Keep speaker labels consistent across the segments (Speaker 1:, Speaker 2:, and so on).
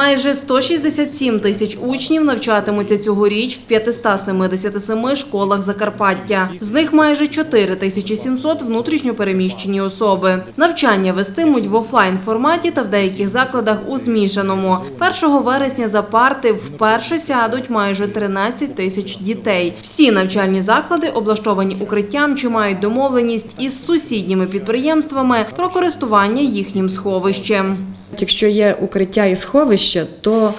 Speaker 1: Майже 167 тисяч учнів навчатимуться цьогоріч в 577 школах Закарпаття. З них майже 4 тисячі 700 внутрішньо переміщені особи. Навчання вестимуть в офлайн форматі та в деяких закладах у змішаному. 1 вересня за парти вперше сядуть майже 13 тисяч дітей. Всі навчальні заклади облаштовані укриттям чи мають домовленість із сусідніми підприємствами про користування їхнім сховищем.
Speaker 2: Якщо є укриття і сховище, то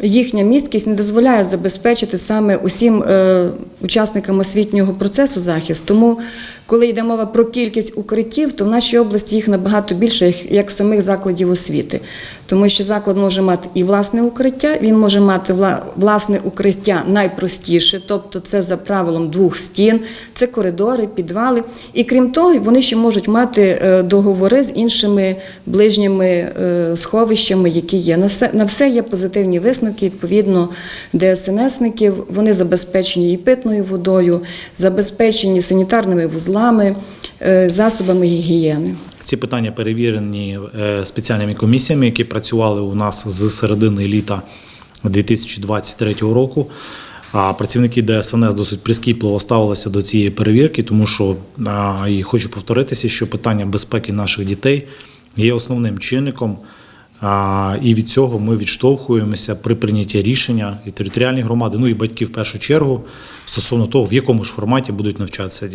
Speaker 2: їхня місткість не дозволяє забезпечити саме усім е, учасникам освітнього процесу захист. Тому, коли йде мова про кількість укриттів, то в нашій області їх набагато більше, як- самих закладів освіти. Тому що заклад може мати і власне укриття, він може мати власне укриття найпростіше, тобто це за правилом двох стін, це коридори, підвали. І крім того, вони ще можуть мати е, договори з іншими ближніми е, сховищами, які є. На все є позитивні висновки. Відповідно, ДСНСників вони забезпечені і питною водою, забезпечені санітарними вузлами, е, засобами гігієни.
Speaker 3: Ці питання перевірені е, спеціальними комісіями, які працювали у нас з середини літа 2023 року. А працівники ДСНС досить прискіпливо ставилися до цієї перевірки, тому що і хочу повторитися, що питання безпеки наших дітей є основним чинником. І від цього ми відштовхуємося при прийнятті рішення і територіальні громади, ну і батьки в першу чергу стосовно того, в якому ж форматі будуть навчатися діти.